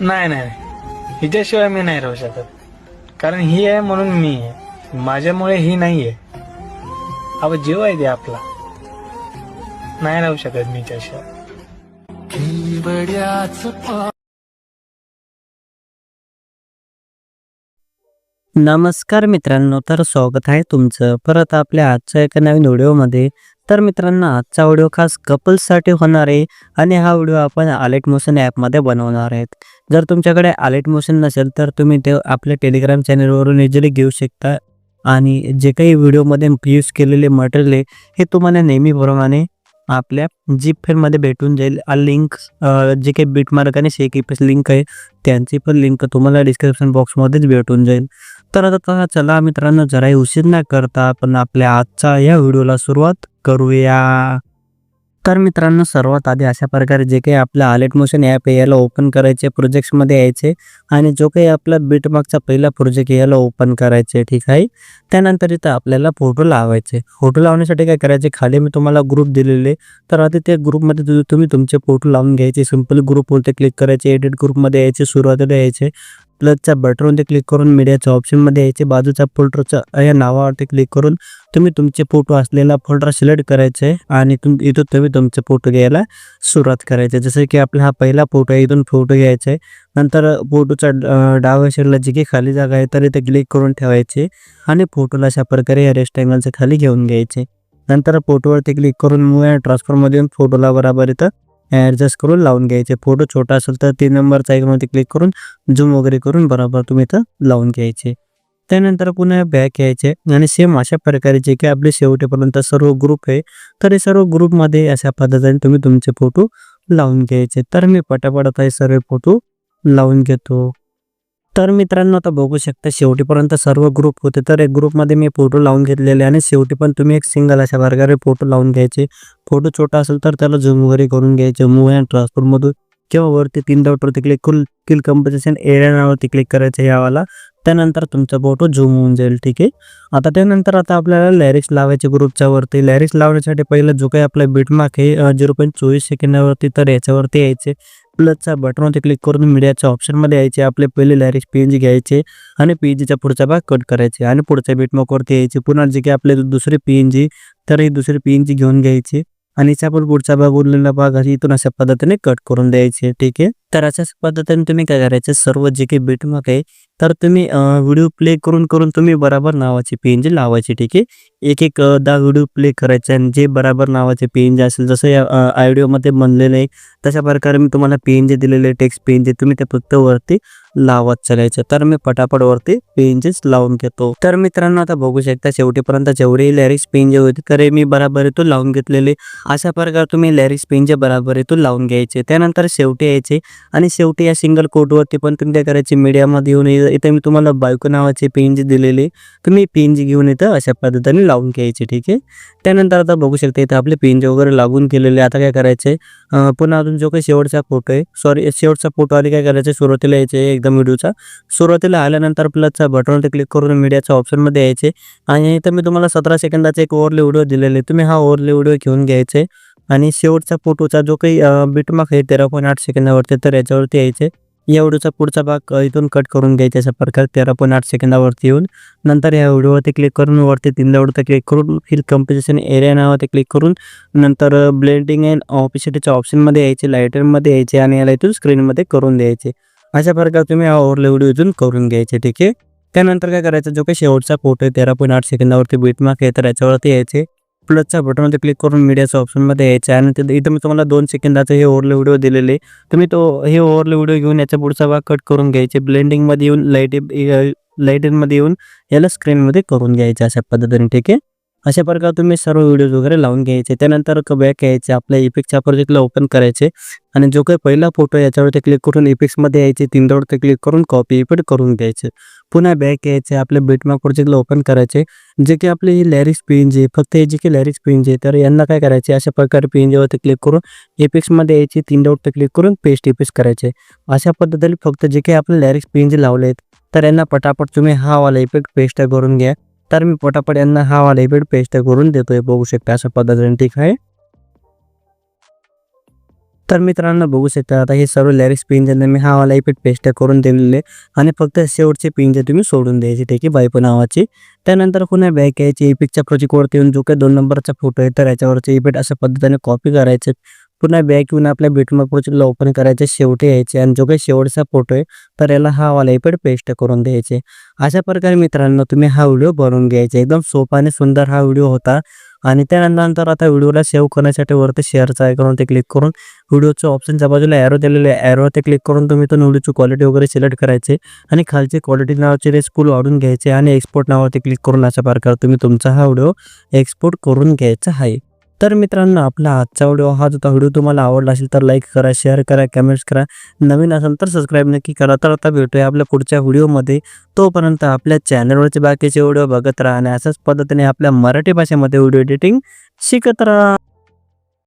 नाही नाही. हिच्याशिवाय मी नाही राहू शकत. कारण ही आहे म्हणून मी आहे. माझ्यामुळे ही नाही आहे अहो जीव आहे ते आपला. नाही राहू शकत मी त्याशिवाय नमस्कार मित्रांनो तर स्वागत आहे तुमचं. परत आपल्या आजच्या एका नवीन व्हिडिओमध्ये. तर मित्रांनो आजचा व्हिडिओ खास कपल्ससाठी होणार आहे आणि हा व्हिडिओ आपण आलेट मोशन ॲपमध्ये बनवणार आहेत. जर तुमच्याकडे आलेट मोशन नसेल तर तुम्ही ते आपल्या टेलिग्राम चॅनलवरून इझिली घेऊ शकता आणि जे काही व्हिडिओमध्ये यूज केलेले मटेरियल आहे हे तुम्हाला नेहमीप्रमाणे आपल्या जीप फेरमध्ये भेटून जाईल. लिंक जे काही बीटमार्क आणि शेकीपेस लिंक आहे त्यांची पण लिंक तुम्हाला डिस्क्रिप्शन बॉक्समध्येच भेटून जाईल. तर आता चला मित्रांनो जराही उशीर न करता आपण आपल्या आजच्या या व्हिडिओला सुरुवात करूया. तर मित्रांनो सर्वात आधी अशा प्रकारे जे काही आपलं आलेट मोशन ॲप आहे याला ओपन करायचे प्रोजेक्ट्समध्ये यायचे आणि जो काही आपला बीटमार्कचा पहिला प्रोजेक्ट याला ओपन करायचे ठीक आहे? त्यानंतर इथं आपल्याला फोटो लावायचे. फोटो लावण्यासाठी काय करायचे? खाली मी तुम्हाला ग्रुप दिलेले. तर आधी त्या ग्रुपमध्ये तुम्ही तुमचे फोटो लावून घ्यायचे. सिंपल ग्रुपवरती क्लिक करायचे एडिट ग्रुपमध्ये यायचे सुरुवातीला यायचे. प्लसच्या बटनवरती क्लिक करून मीडियाच्या ऑप्शनमध्ये यायचे. बाजूच्या फोल्डरच्या या नावावरती क्लिक करून तुम्ही तुमचे फोटो असलेला फोल्डर सिलेक्ट करायचे आणि तुम इथून तुम्ही तुमचे फोटो घ्यायला सुरुवात करायचे. जसं की आपला हा पहिला फोटो आहे इथून फोटो घ्यायचा. आहे नंतर फोटोच्या डाव्या साईडला जी काही खाली जागा आहे तर इथे क्लिक करून ठेवायचे आणि फोटोला अशा प्रकारे या रेस्टँगलच्या खाली घेऊन घ्यायचे. नंतर फोटोवरती क्लिक करून मूव अँड ट्रान्सफरमध्ये येऊन फोटोला बराबर इथं ॲडजस्ट करून लावून घ्यायचे. फोटो छोटा असेल तर तीन नंबरचा आयकॉनवरती क्लिक करून झूम वगैरे करून बरोबर तुम्ही इथं लावून घ्यायचे. त्यानंतर पुन्हा बॅक यायचे आणि सेम अशा प्रकारे जे काही आपले शेवटेपर्यंत सर्व ग्रुप आहे तर हे सर्व ग्रुपमध्ये अशा पद्धतीने तुम्ही तुमचे फोटो लावून घ्यायचे. तर मी पटापट आता हे सर्व फोटो लावून घेतो. तर मित्रांनो आता बघू शकता शेवटीपर्यंत सर्व ग्रुप होते. तर एक ग्रुपमध्ये मी फोटो लावून घेतलेले आणि शेवटी पण तुम्ही एक सिंगल अशा प्रकारे फोटो लावून घ्यायचे. फोटो छोटा असेल तर त्याला झूम वगैरे करून घ्यायचे. मूव अँड ट्रान्सफरमधून किंवा वरती तीन डॉटवरती क्लिक करून किल कंपोजिशन एरिया नावावरती क्लिक करायचं यावाला. त्यानंतर तुमचा फोटो झूम होऊन जाईल ठीक आहे? आता त्यानंतर आता आपल्याला लॅरिक्स लावायचे ग्रुपच्या वरती. लॅरिक्स लावण्यासाठी पहिलं जो काही आपला बीटमार्क आहे झिरो पॉईंट चोवीस सेकंदावरती तर याच्यावरती यायचे. प्लसच्या बटनवरती क्लिक करून मीडियाच्या ऑप्शनमध्ये यायचे. आपले पहिले लॅरिक्स पी घ्यायचे आणि पी जीचा पुढचा भाग कट करायचे आणि पुढच्या बीटमार्कवरती यायचे. पुन्हा जे काही आपले दुसरे पी एन जी तर ही दुसरी पी एन जी घेऊन घ्यायची आणि याचा पण पुढचा भाग उरलेला भाग इथून अशा पद्धतीने कट करून द्यायचे. ठीक आहे? तर अशाच पद्धतीने तुम्ही काय करायचं? सर्व जे काही बीटमार्क आहे तर तुम्ही व्हिडिओ प्ले करून करून तुम्ही बराबर नावाची पी जी लावायची ठीक आहे? एक एक दहा व्हिडिओ प्ले करायचे आणि जे बराबर नावाचे पी असेल जसं या आयडिओमध्ये बनलेलं आहे तशा प्रकारे मी तुम्हाला पी दिलेले टेक्स्ट पी तुम्ही ते फक्त वरती लावत चालायचं. तर मी पटापट वरती पेंजेस लावून घेतो. तर मित्रांनो आता बघू शकता शेवटीपर्यंत जेवढे लॅरिक्स पेन होती होते तर मी बराबर येतो लावून घेतलेले. अशा प्रकारे तुम्ही लॅरिक्स पेंजे बराबर येतो लावून घ्यायचे. त्यानंतर शेवटी यायचे आणि शेवटी या सिंगल कोटवरती पण तुम्ही काय करायचे मीडियामध्ये येऊन इ- इथे मी तुम्हाला बायको नावाचे पेन दिलेली दिलेले तुम्ही पिनजी घेऊन इथं अशा पद्धतीने लावून घ्यायचे ठीक आहे? त्यानंतर आता बघू शकता इथं आपले पेन वगैरे लागून केलेले आता काय करायचे पुन्हा अजून जो काही शेवटचा फोटो आहे सॉरी शेवटचा फोटो आधी काय करायचे सुरुवातीला यायचे एकदम व्हिडिओचा. सुरुवातीला आल्यानंतर प्लसचा बटनवरती क्लिक करून मीडियाच्या ऑप्शनमध्ये यायचे. आणि इथं मी तुम्हाला सतरा सेकंदाचा एक ओव्हरले व्हिडिओ दिलेले. तुम्ही हा ओव्हरले व्हिडिओ घेऊन घ्यायचे. आणि शेवटचा फोटोचा जो काही बिटमार्क आहे तेरा पॉईंट आठ सेकंदावरती तर याच्यावरती यायचे. या व्हिडिओचा पुढचा भाग इथून कट करून घ्यायचा अशा प्रकारे तेरा पॉईंट आठ सेकंदावरती येऊन. नंतर या व्हिडिओवरती क्लिक करून वरती तीन दवडता क्लिक करून फिल कम्पोजिशन एरिया नावावरती क्लिक करून नंतर ब्लेंडिंग अँड ऑपिसिटीच्या ऑप्शनमध्ये यायचे लायटरमध्ये यायचे आणि याला इथून स्क्रीनमध्ये करून द्यायचे. अशा प्रकारे तुम्ही हा ओव्हरले व्हिडिओ इथून करून घ्यायचे ठीक आहे? त्यानंतर काय करायचं जो काही शेवटचा फोटो आहे तेरा पॉईंट आठ सेकंदावरती बीटमार्क आहे तर याच्यावरती यायचे. प्लसच्या बटनमध्ये क्लिक करून मीडियाच्या ऑप्शनमध्ये यायचा आणि तिथे इथं मी तुम्हाला दोन सेकंदाचं हे ओव्हरले व्हिडिओ दिलेले तुम्ही तो हे ओव्हरले व्हिडिओ घेऊन याचा पुढचा भाग कट करून घ्यायचे. ब्लेंडिंगमध्ये येऊन लाइट लाईटिंगमध्ये येऊन याला स्क्रीनमध्ये करून घ्यायचं अशा पद्धतीने ठीक आहे? अशा प्रकारे तुम्ही सर्व व्हिडिओज वगैरे लावून घ्यायचे. त्यानंतर बॅक यायचे आपल्या इफेक्टच्या प्रोजेक्टला ओपन करायचे. आणि जो काही पहिला फोटो याच्यावरती क्लिक करून इफेक्ट्समध्ये यायचे. तीन डॉटवरती क्लिक करून कॉपी इफेक्ट करून घ्यायचे. पुन्हा बॅक यायचे आपल्या बिटमार्क प्रोजेक्टला ओपन करायचे. जे की आपले लॅरिक्स पेन जे फक्त हे जे काही लॅरिक्स पेन जे तर यांना काय करायचे? अशा प्रकारे पेन ते क्लिक करून इफेक्ट्समध्ये यायचे. तीन डॉटवरती क्लिक करून पेस्ट इफेक्ट्स करायचे. अशा पद्धतीने फक्त जे काही आपले लॅरिक्स पेन जे लावले आहेत तर यांना पटापट तुम्ही हा वाला इफेक्ट पेस्ट करून घ्या. तर मी पटापट यांना हा वाला पेस्ट करून देतोय बघू शकता अशा पद्धतीने ठीक आहे. तर मित्रांनो बघू शकता आता हे सर्व लॅरिक्स पिन ज्यांना मी हा वाला इफेक्ट पेस्ट करून दिलेले आणि फक्त शेवटचे पिन जे तुम्ही सोडून द्यायचे ठीक आहे बायको नावाची. त्यानंतर पुन्हा बॅक यायची इफेक्टच्या प्रोजेक्टवरती येऊन जो काही दोन नंबरचा फोटो आहे तर याच्यावरचे इफेक्ट अशा पद्धतीने कॉपी करायचे. पुन्हा बॅक येऊन आपल्या बिटमार्क प्रोजेक्टला ओपन करायचे शेवटी यायचे. आणि जो काही शेवटचा फोटो आहे तर याला हा वाला इफेक्ट पेस्ट करून द्यायचे. अशा प्रकारे मित्रांनो तुम्ही हा व्हिडिओ बनवून घ्यायचा. एकदम सोपा आणि सुंदर हा व्हिडिओ होता. आणि त्यानंतर आता व्हिडिओला सेव्ह करण्यासाठी वरती शेअरचा ते क्लिक करून व्हिडिओच्या ऑप्शनच्या बाजूला ॲरो दिलेले ते क्लिक करून तुम्ही तो व्हिडिओची क्वालिटी वगैरे सिलेक्ट करायचे. आणि खालची क्वालिटी नावाचे रेस स्कूल वाढून घ्यायचे. आणि एक्सपोर्ट नावावरती क्लिक करून अशा प्रकारे तुम्ही तुमचा हा व्हिडिओ एक्सपोर्ट करून घ्यायचा आहे. तर मित्रांनो आपला आजचा व्हिडिओ हा जो व्हिडिओ तुम्हाला आवडला असेल तर लाईक करा शेअर करा कमेंट्स करा. नवीन असेल तर सबस्क्राईब नक्की करा. तर आता भेटूया आपल्या पुढच्या व्हिडिओमध्ये. तोपर्यंत आपल्या चॅनलवरचे बाकीचे व्हिडिओ बघत राहा आणि अशाच पद्धतीने आपल्या मराठी भाषेमध्ये व्हिडिओ एडिटिंग शिकत राहा.